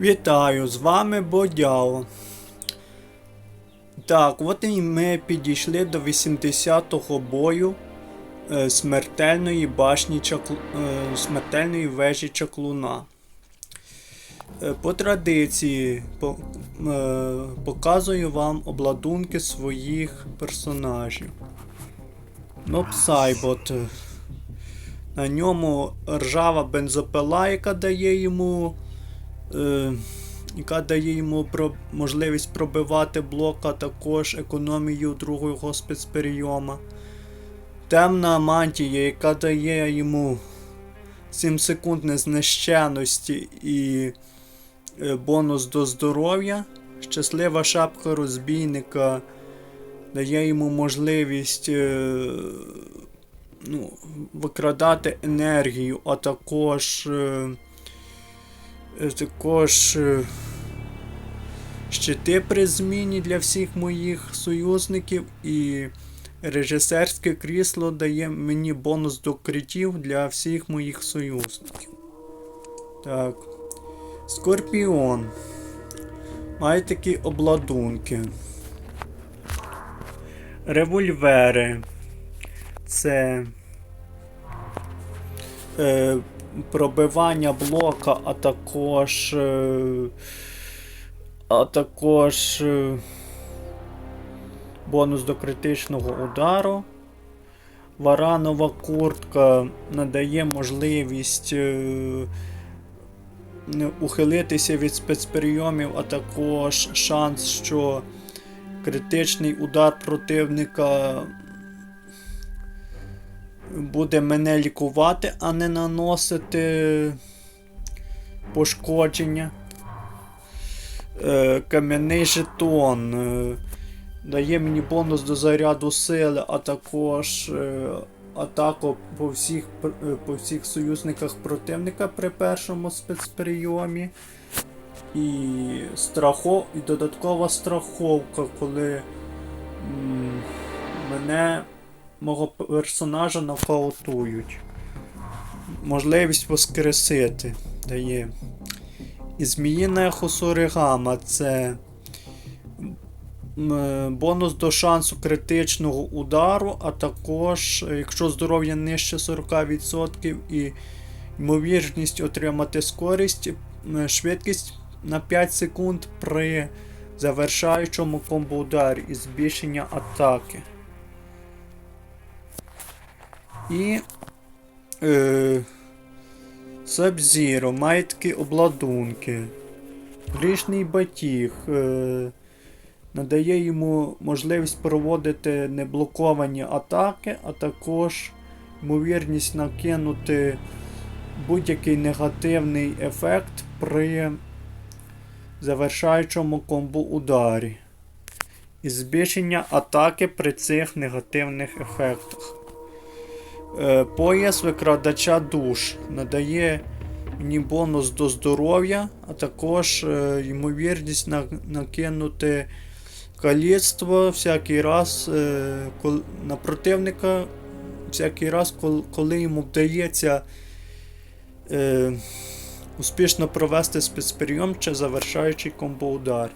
Вітаю, з вами Бодяо. Так, от і ми підійшли до 80-го бою е, смертельної башні Чаклу... е, смертельної вежі Чаклуна. Е, по традиції по... показую вам обладунки своїх персонажів. Ну, Псайбот. На ньому ржава бензопила, яка дає йому яка дає йому можливість пробивати блок, а також економію другого спецперейома. Темна мантія, яка дає йому 7 секунд незнищеності і е, бонус до здоров'я. Щаслива шапка розбійника дає йому можливість е, ну, викрадати енергію, а також. Е, Також е, щити при зміні для всіх моїх союзників і режисерське крісло дає мені бонус до критів для всіх моїх союзників. Так. Скорпіон. Має такі обладунки. Револьвери. Це. Е, пробивання блока, а також. е, А також. е, Бонус до критичного удару. Варанова куртка надає можливість е, ухилитися від спецприйомів, а також шанс, що критичний удар противника буде мене лікувати, а не наносити пошкодження. Е, кам'яний жетон. Е, дає мені бонус до заряду сили, а також е, атаку по всіх, по всіх союзниках противника при першому спецприйомі. І, страхов, і додаткова страховка, коли м, мене мого персонажа нокаутують. Можливість воскресити дає. І зміїна хосоригама це бонус до шансу критичного удару, а також, якщо здоров'я нижче 40% і ймовірність отримати скорість, швидкість на 5 секунд при завершаючому комбо-ударі і збільшення атаки. І е, Sub-Zero має обладунки. Грішний батіг е, надає йому можливість проводити неблоковані атаки, а також ймовірність накинути будь-який негативний ефект при завершаючому комбо ударі. І збільшення атаки при цих негативних ефектах. Е, Пояс викрадача душ надає мені бонус до здоров'я, а також е, ймовірність на, накинути каліцтво всякий раз е, на противника, всякий раз, кол, коли йому вдається успішно провести спецприйом чи завершаючий комбоудар.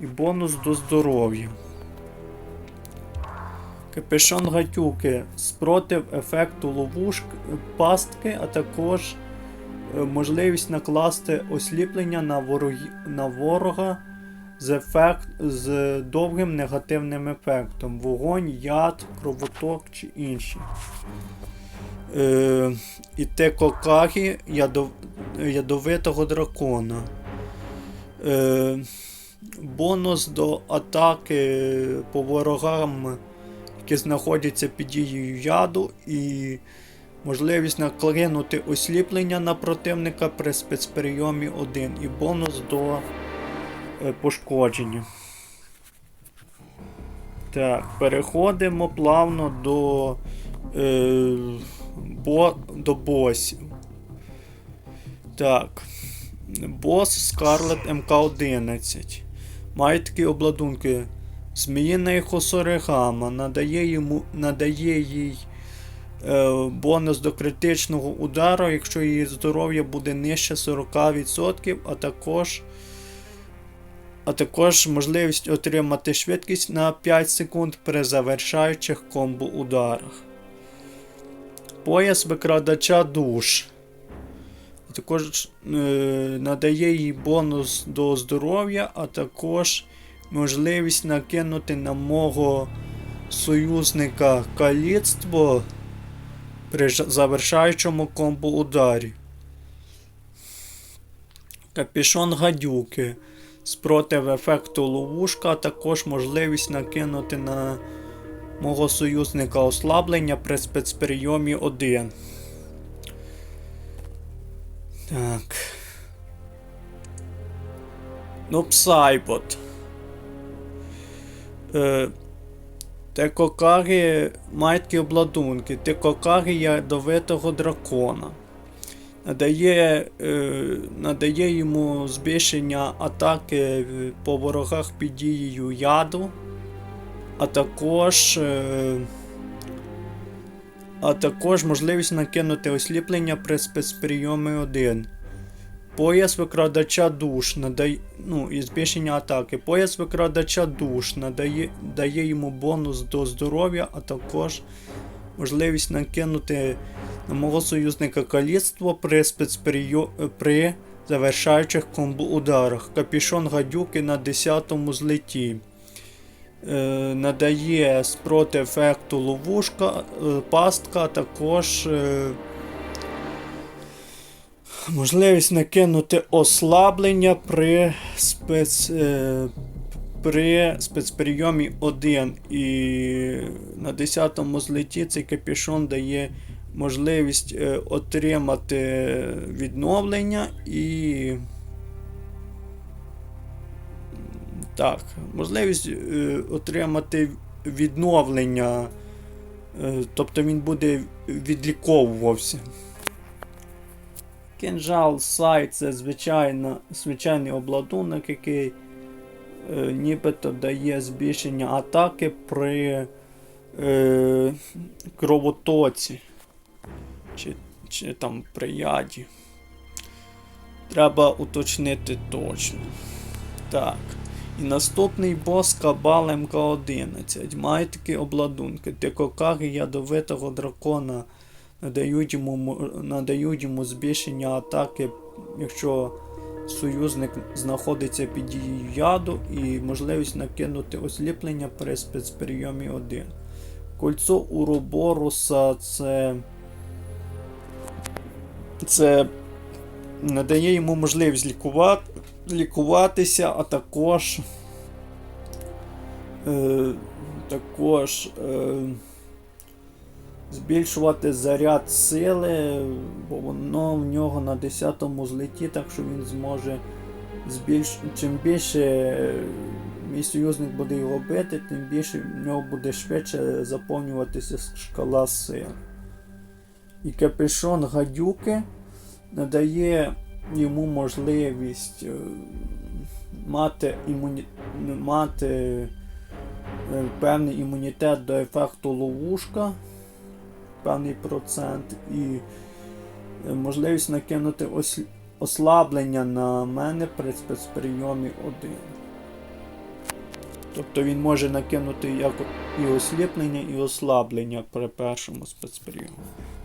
І бонус до здоров'я. Капюшон гатюки спротив ефекту ловушки, пастки, а також е, можливість накласти осліплення на, ворогі, на ворога з, ефект, з довгим негативним ефектом. Вогонь, яд, кровоток чи інші. Е, і Текокагі ядов, ядовитого дракона. Е, бонус до атаки по ворогам які знаходяться під дією яду, і можливість наклинути осліплення на противника при спецперейомі 1 і бонус до е, пошкодження. Так, переходимо плавно до, е, бо, до босів. Так. Бос Scarlet MK11. Має такі обладунки. Зміїна Хосоригама надає йому надає їй е, бонус до критичного удару, якщо її здоров'я буде нижче 40%, а також а також можливість отримати швидкість на 5 секунд при завершаючих комбо ударах. Пояс викрадача душ. Також е, надає їй бонус до здоров'я, а також можливість накинути на мого союзника каліцтво при завершаючому комбо ударі. Капішон гадюки. Спротив ефекту ловушка, також можливість накинути на мого союзника ослаблення при спецприйомі 1. Так. Ну, Псайбот. Е, Текокаги мають обладунки. Текокаги ядовитого дракона. Надає, е, надає йому збільшення атаки по ворогах під дією яду, а також, е, а також можливість накинути осліплення при спецприйомі 1. Пояс викрадача душ надає, ну, і збільшення атаки. Пояс викрадача душ надає дає йому бонус до здоров'я, а також можливість накинути на мого союзника каліцтво при спецперіо... при завершаючих комбо ударах. Капішон гадюки на 10-му злеті. Е, надає спроти ефекту ловушка, е, пастка, а також е, можливість накинути ослаблення при спец. Е, при спецприйомі 1 і на 10-му злеті цей капюшон дає можливість е, отримати відновлення і. Так, можливість е, отримати відновлення. Тобто він буде відліковувався. Кинжал сайт це звичайно, звичайний обладунок, який е, нібито дає збільшення атаки при е, кровотоці. Чи, чи там при яді. Треба уточнити точно. Так. І наступний бос Кабал МК-11. Має такі обладунки. Тикокаги ядовитого дракона надають йому, надають йому збільшення атаки, якщо союзник знаходиться під дією яду, і можливість накинути осліплення при спецприйомі 1. Кольцо Уроборуса це. Це надає йому можливість лікувати, лікуватися, а також. Е, також. Е, збільшувати заряд сили, бо воно в нього на 10-му злеті, так що він зможе збільш... чим більше е, мій союзник буде його бити, тим більше в нього буде швидше заповнюватися шкала сил. І капюшон гадюки надає йому можливість е, мати, імуні... мати е, певний імунітет до ефекту ловушка певний процент і е, можливість накинути ослаблення на мене при спецприйомі 1. Тобто він може накинути як і осліплення, і ослаблення при першому спецприйомі.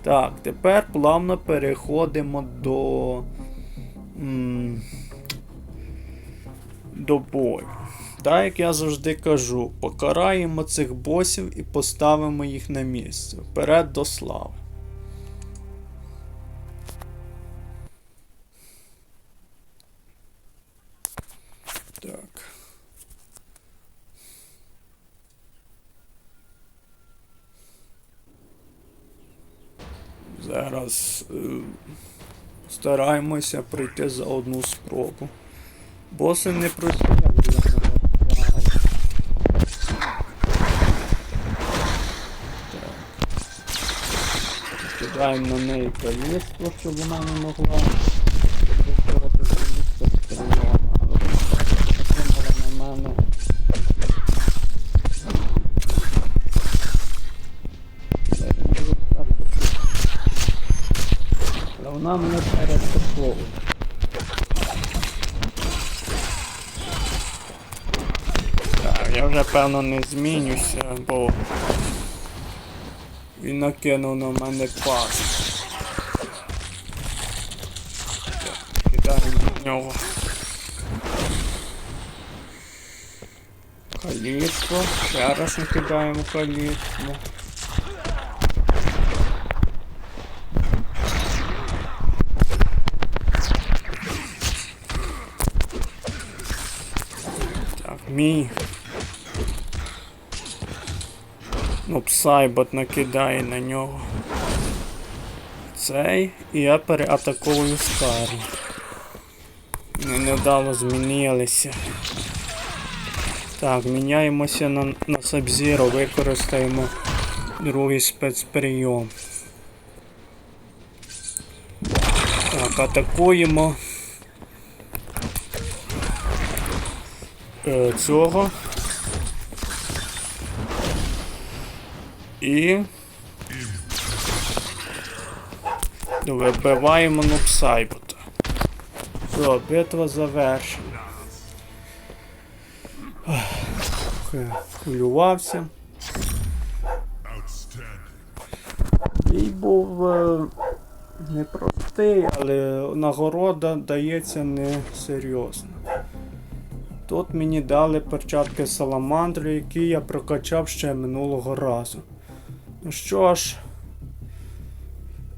Так, тепер плавно переходимо до. до бою. Так як я завжди кажу, покараємо цих босів і поставимо їх на місце. Вперед до слави. Так. Зараз е, стараємося пройти за одну спробу. Боси не прості, Натискаємо на неї коліско, щоб вона не могла доходити місце стріла. Але на мене. Але вона мене пересословує. Так, я вже певно не змінюся, бо він накинув на мене пас. Кидаємо в нього. Калітку. Ще раз накидаємо калітку. Так, мій. Ну, псайбот накидає на нього. Цей. І я переатаковую Скарі. Ми невдало змінилися. Так, міняємося на, на Sub-Zero, використаємо другий спецприйом. Так, атакуємо е, цього. І вибиваємо Нупсайбота. Все, битва завершена. Хвилювався. Бій був е, непростий, але нагорода дається не серйозно. Тут мені дали перчатки саламандри, які я прокачав ще минулого разу. Ну що ж,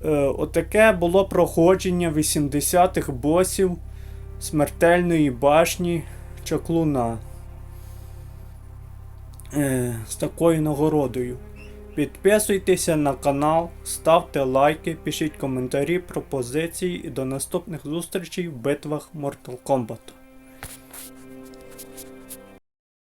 е, отаке було проходження 80-х босів смертельної башні Чаклуна. Е, з такою нагородою. Підписуйтеся на канал, ставте лайки, пишіть коментарі, пропозиції і до наступних зустрічей в битвах Mortal Kombat.